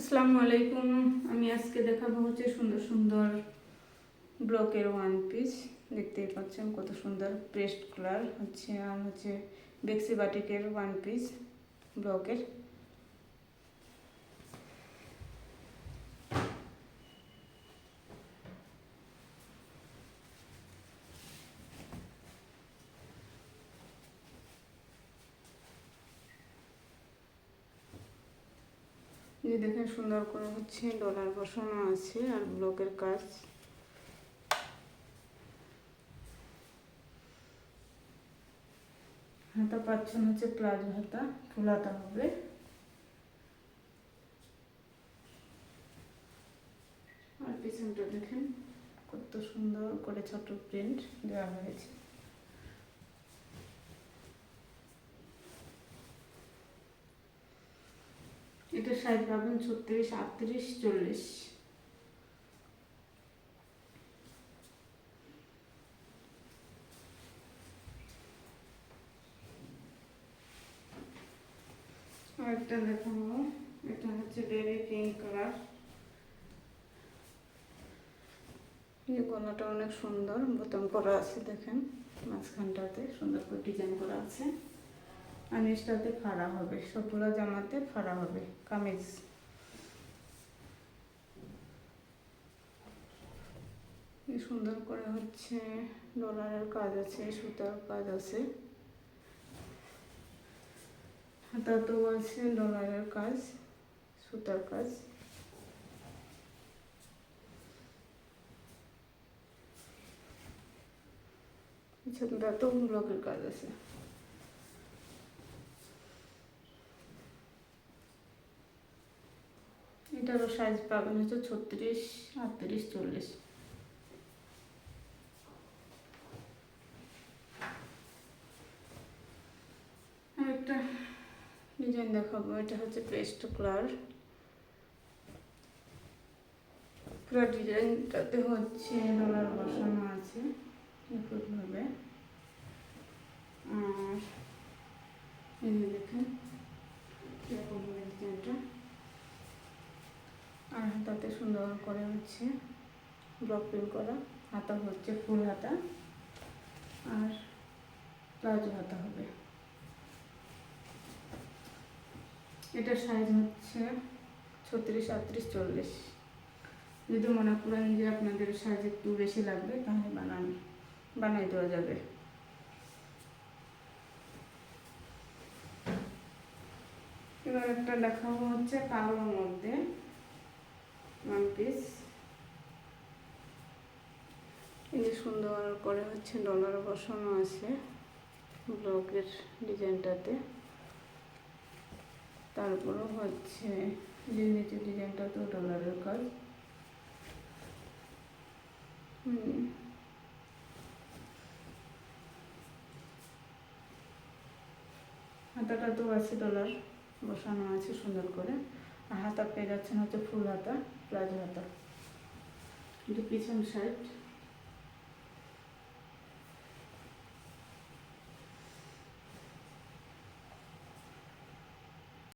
আসসালামু আলাইকুম। আমি আজকে দেখাবো হচ্ছে সুন্দর সুন্দর ব্লকের ওয়ান পিস দেখতেই পাচ্ছেন কত সুন্দর পেস্ট কালার হচ্ছে, আর হচ্ছে বেক্সি বাটিকের ওয়ান পিস ব্লকের। যে দেখেন সুন্দর করে হচ্ছে ডলার বসানো আছে আর ব্লকের কাজ। হাতা পাচ্ছেন হচ্ছে প্লাজো হাতা, ফুল হবে। আর পিছনটা দেখেন কত সুন্দর করে ছোট প্রিন্ট দেওয়া হয়েছে। এটা সাইজ পাবেন ছত্রিশ, আটত্রিশ, চল্লিশ। আরেকটা দেখাবো। এটা হচ্ছে বেবি পিঙ্ক কালার এই গলাটা অনেক সুন্দর, বোতাম করা আছে, দেখেন। মাঝখানটাতে সুন্দর করে ডিজাইন করা আছে। আর নিচটাতে ফাড়া হবে সবগুলো জামাতে ফাড়া হবে, কামিজ। সুন্দর করে হচ্ছে ডলারের কাজ আছে, সুতার কাজ আছে। হাতাতেও আছে ডলারের কাজ, সুতার কাজ। পিছনটাতেও ব্লকের কাজ আছে। এটারও সাইজ পাবেন হচ্ছে ছত্রিশ, আটত্রিশ, চল্লিশ। একটা ডিজাইন দেখাবো, এটা হচ্ছে পেস্ট কালার পুরো ডিজাইনটাতে হচ্ছে ডলার বসানো আছে, নিখুঁতভাবে। আর দেখেন এরকম হবে ডিজাইনটা আর হাতাতে সুন্দর করে হচ্ছে ব্লক প্রিন্ট করা। হাতা হচ্ছে ফুল হাতা। আর প্লাজো হাতা হবে। এটার সাইজ হচ্ছে ছত্রিশ, আটত্রিশ, চল্লিশ। যদি মনে করেন যে আপনাদের সাইজ একটু বেশি লাগবে, তাহলে বানান বানাই দেওয়া যাবে। এবার একটা দেখাবো হচ্ছে কালোর মধ্যে। পিস এই সুন্দর করে হচ্ছে ডলার বসানো আছে ব্লকের ডিজাইনটাতে। তারপরেও হচ্ছে যে নিচে ডিজাইনটাতেও ডলারের কাজ। হুম। হাতাটাতেও আছে ডলার বসানো আছে সুন্দর করে। হাতা পেয়ে যাচ্ছেন হচ্ছে ফুল হাতা প্লাজো হাতা। কিন্তু পিছন সাইড